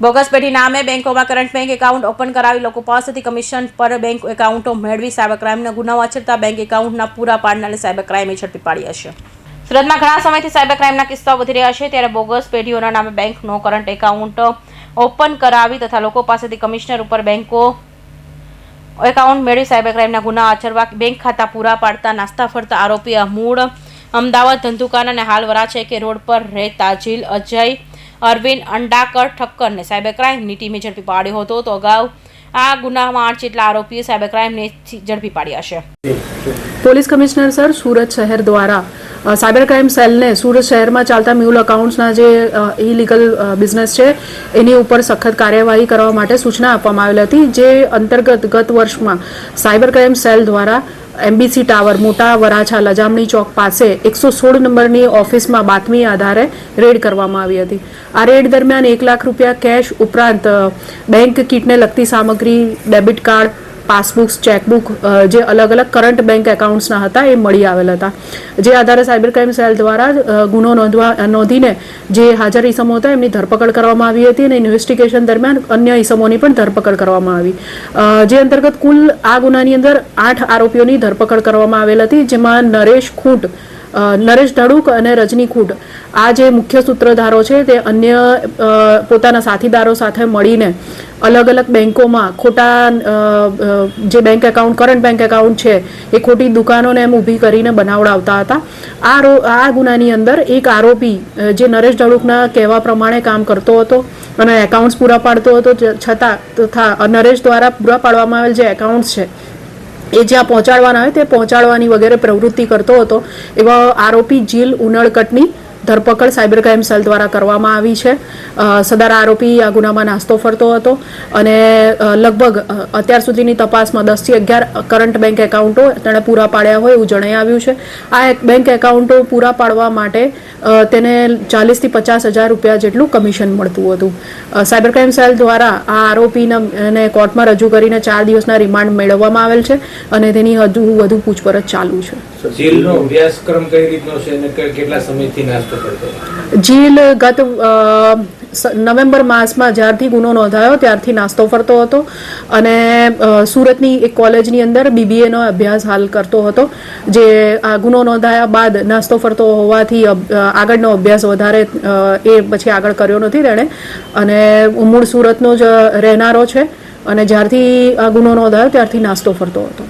Bogus પેઢી નામે બેંકોમાં કરંટ બેંક એકાઉન્ટ ઓપન કરાવી લોકો પાસેથી કમિશન પર બેંક એકાઉન્ટો મેળવી સાયબર ક્રાઇમના ગુનાઓ આચરતા બેંક એકાઉન્ટના પૂરા પાડનારને સાયબર ક્રાઇમે ઝડપી પાડી હશે. સુરતમાં ઘણા સમયથી સાયબર ક્રાઇમના કિસ્સાઓ વધી રહ્યા છે, ત્યારે બોગસ પેઢીઓના નામે બેંકનો કરંટ એકાઉન્ટ ઓપન કરાવી તથા લોકો પાસેથી કમિશનર ઉપર બેંકો એકાઉન્ટ મેળવી સાયબર ક્રાઇમના ગુના આચરવા બેંક ખાતા પૂરા પાડતા નાસ્તા ફરતા આરોપી મૂળ અમદાવાદ ધંધુકાના અને હાલ વરાછે કે રોડ પર રહેતા જીલ અજય અરવિંદ અંડાકર ઠક્કરને સાયબર ક્રાઇમની ટીમે ઝડપી પાડ્યો હતો. તો અગાઉ આ ગુનામાં આઠ જેટલા આરોપીએ સાયબર ક્રાઇમને ઝડપી પાડ્યા છે. પોલીસ કમિશનર સર, સુરત શહેર દ્વારા સાયબર ક્રાઇમ સેલને સુરત શહેરમાં ચાલતા મ્યુલ અકાઉન્ટ્સના જે ઇલીગલ બિઝનેસ છે, એની ઉપર સખત કાર્યવાહી કરવા માટે સૂચના આપવામાં આવેલી હતી, જે અંતર્ગત ગત વર્ષમાં સાયબર ક્રાઇમ સેલ દ્વારા એમબીસી ટાવર મોટા વરાછા લજામણી ચોક પાસે એકસો સોળ નંબરની ઓફિસમાં બાતમી આધારે રેડ કરવામાં આવી હતી. આ રેડ દરમિયાન એક લાખ રૂપિયા કેશ ઉપરાંત બેંક કીટને લગતી સામગ્રી, ડેબિટ કાર્ડ પાસબુક્સ, ચેકબુક જે અલગ અલગ કરંટ બેંક એકાઉન્ટ્સના હતા, એ મળી આવેલ હતા. જે આધારે સાયબર ક્રાઇમ સેલ દ્વારા ગુનો નોંધવા નોંધીને જે હાજર ઈસમો હતા, એમની ધરપકડ કરવામાં આવી હતી અને ઇન્વેસ્ટિગેશન દરમિયાન અન્ય ઈસમોની પણ ધરપકડ કરવામાં આવી. જે અંતર્ગત કુલ આ ગુનાની અંદર આઠ આરોપીઓની ધરપકડ કરવામાં આવેલ હતી, જેમાં નરેશ ખૂંટ નરેશ ધડુક અને રજની ખૂટ. આ જે મુખ્ય સૂત્રધારો છે, તે અન્ય પોતાના સાથીદારો સાથે મળીને અલગ અલગ બેંકોમાં ખોટા જે bank account current bank account છે, એ ખોટી દુકાનોને એમ ઊભી કરીને બનાવડાવતા હતા. આ આ ગુનાની અંદર એક આરોપી જે નરેશ ધડુકના કહેવા પ્રમાણે કામ કરતો હતો અને એકાઉન્ટ્સ પૂરા પાડતો હતો છતાં તથા નરેશ દ્વારા પૂરા પાડવામાં આવેલ જે એકાઉન્ટ્સ છે, એ જ્યાં પહોંચાડવાના હોય તે પહોંચાડવાની વગેરે પ્રવૃત્તિ કરતો હતો, એવા આરોપી જીલ ઉનળકટની ધરપકડ સાયબર ક્રાઇમ સેલ દ્વારા કરવામાં આવી છે. સદાર આરોપી આ ગુનામાં નાસ્તો ફરતો હતો અને લગભગ અત્યાર સુધીની તપાસમાં દસથી અગિયાર કરંટ બેંક એકાઉન્ટો તેણે પૂરા પાડ્યા હોય એવું જણાઈ આવ્યું છે. આ બેંક એકાઉન્ટો પૂરા પાડવા માટે તેને ચાલીસથી પચાસ હજાર રૂપિયા જેટલું કમિશન મળતું હતું. સાયબર ક્રાઇમ સેલ દ્વારા આ આરોપીને એને કોર્ટમાં રજૂ કરીને ચાર દિવસના રિમાન્ડ મેળવવામાં આવેલ છે અને તેની હજુ વધુ પૂછપરછ ચાલુ છે. જેલનો અભ્યાસક્રમ કઈ રીતનો છે અને કેટલા સમયથી નાસ્તો કરતો હતો? જીલ ગત નવેમ્બર માસમાં જ્યારથી ગુનો નોંધાયો ત્યારથી નાસ્તો ફરતો હતો અને સુરતની એક કોલેજની અંદર બીબીએનો અભ્યાસ હાલ કરતો હતો. જે આ ગુનો નોંધાયા બાદ નાસ્તો ફરતો હોવાથી આગળનો અભ્યાસ વધારે એ પછી આગળ કર્યો નથી તેણે. અને મૂળ સુરતનો જ રહેનારો છે. અને જ્યારથી આ ગુનો નોંધાયો, ત્યારથી નાસ્તો ફરતો હતો.